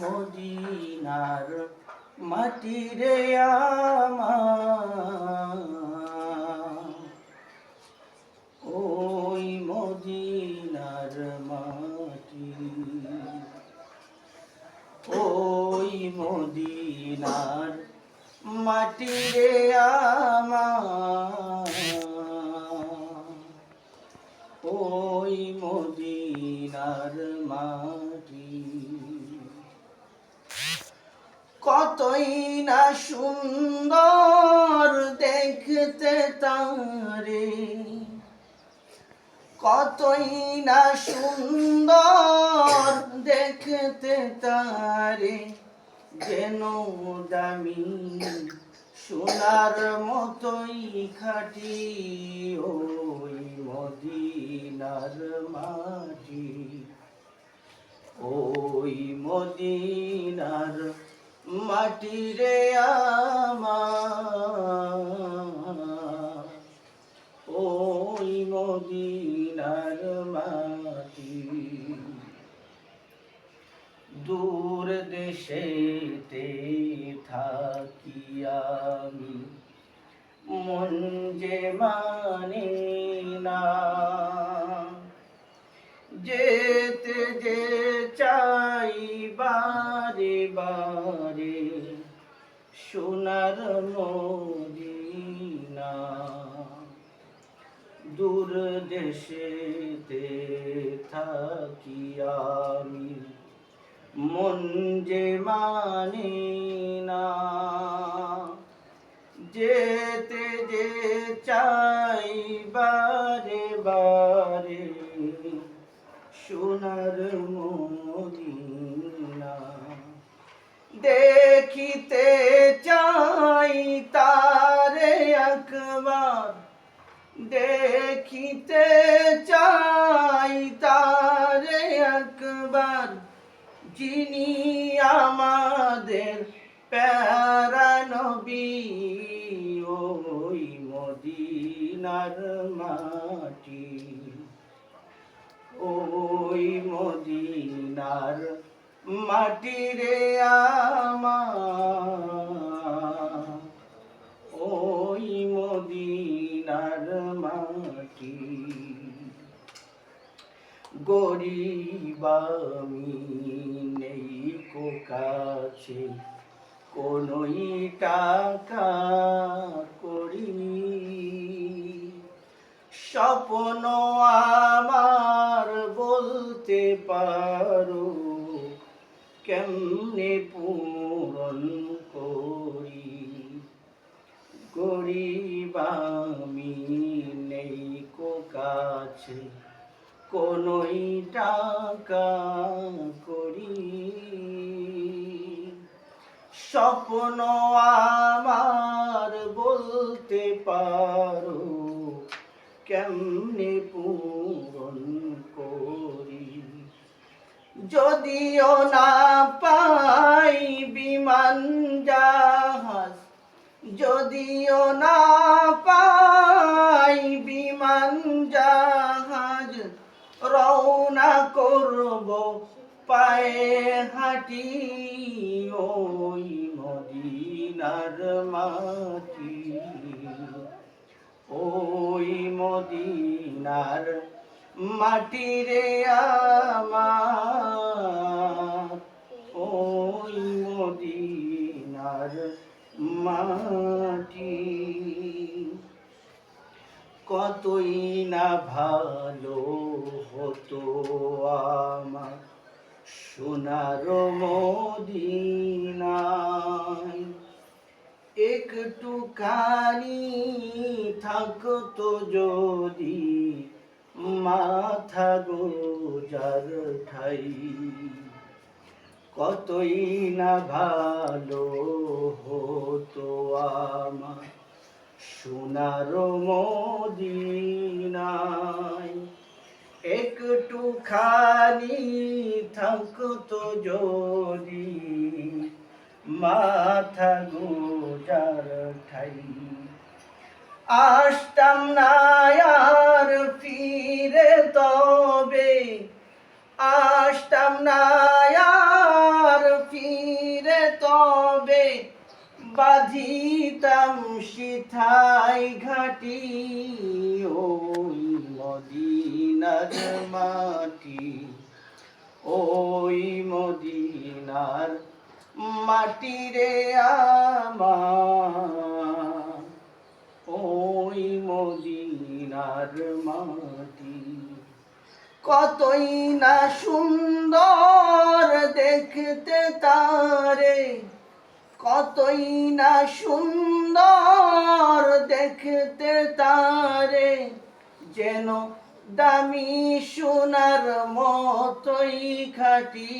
মদিনার মাটি রে ওই মদিনার মাটি ওই মদিনার মাটি রে আমার। কতই না সুন্দর দেখতে তারে। কতই না সুন্দর দেখতে তারে, যেন দামি সোনার মতোই খাটি ওই মদিনার মাটি, ওই মদিনার মাটি রে আমার। ওই মদিনার মাটি। দূর দেশেতে থাকি আমি। মন যে মানে না। যেতে যে বারে বারে সোনার মদিনা। দূর দেশেতে থাকি আমি, মন যে মানে না। যেতে যে চাই বারে বারে সোনার মদিনা। দেখিতে চাই তারে আকবার দেখিতে চাই তারে আকবার যিনি আমাদের প্যারা নবী ওই মদিনার মাটি। ওই মদিনার মাটি রে আমার, ওই মদিনার মাটি। গরিব আমি নেই কো কাছে, কোনোই টাকা করি। স্বপ্ন আমার বলতে পারো কেমনে পূরণ করি। গরিব আমি নেই কো কাছে, কোনোই টাকা করি। স্বপ্ন আমার বলতে পারো, কেমনে পূরণ করি? যদিও না পাই বিমান জাহাজ যদিও না পাই বিমান জাহাজ রওনা করব পায়ে হাঁটি ওই মদিনার মাটি। ওই মদিনার মাটি রে আমার। কতই না ভালো হতো আমার সোনার মদিনায়। একটু কানি থাকতো যদি মাথা গোজার ঠাই। কতই না ভালো হতো সোনার মদিনায়। একটু খানি থাকতো যদি, মাথা গোজার ঠাই। আসতাম না আর ফিরে তবে, আসতাম না যাইতাম সিথাই ঘাটি, ওই মদিনার মাটি ওই মদিনার মাটি রে ওই মদিনার মাটি। কতই না সুন্দর দেখতে তারে কতই না সুন্দর দেখতে তারে, যেন দামি সোনার মতই খাটি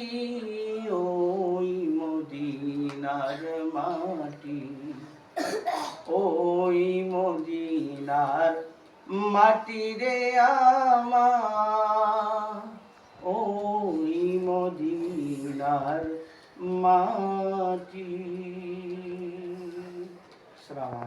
ওই মদিনার মাটি। ওই মদিনার মাটি রে আমার, ওই মদিনার মাটি।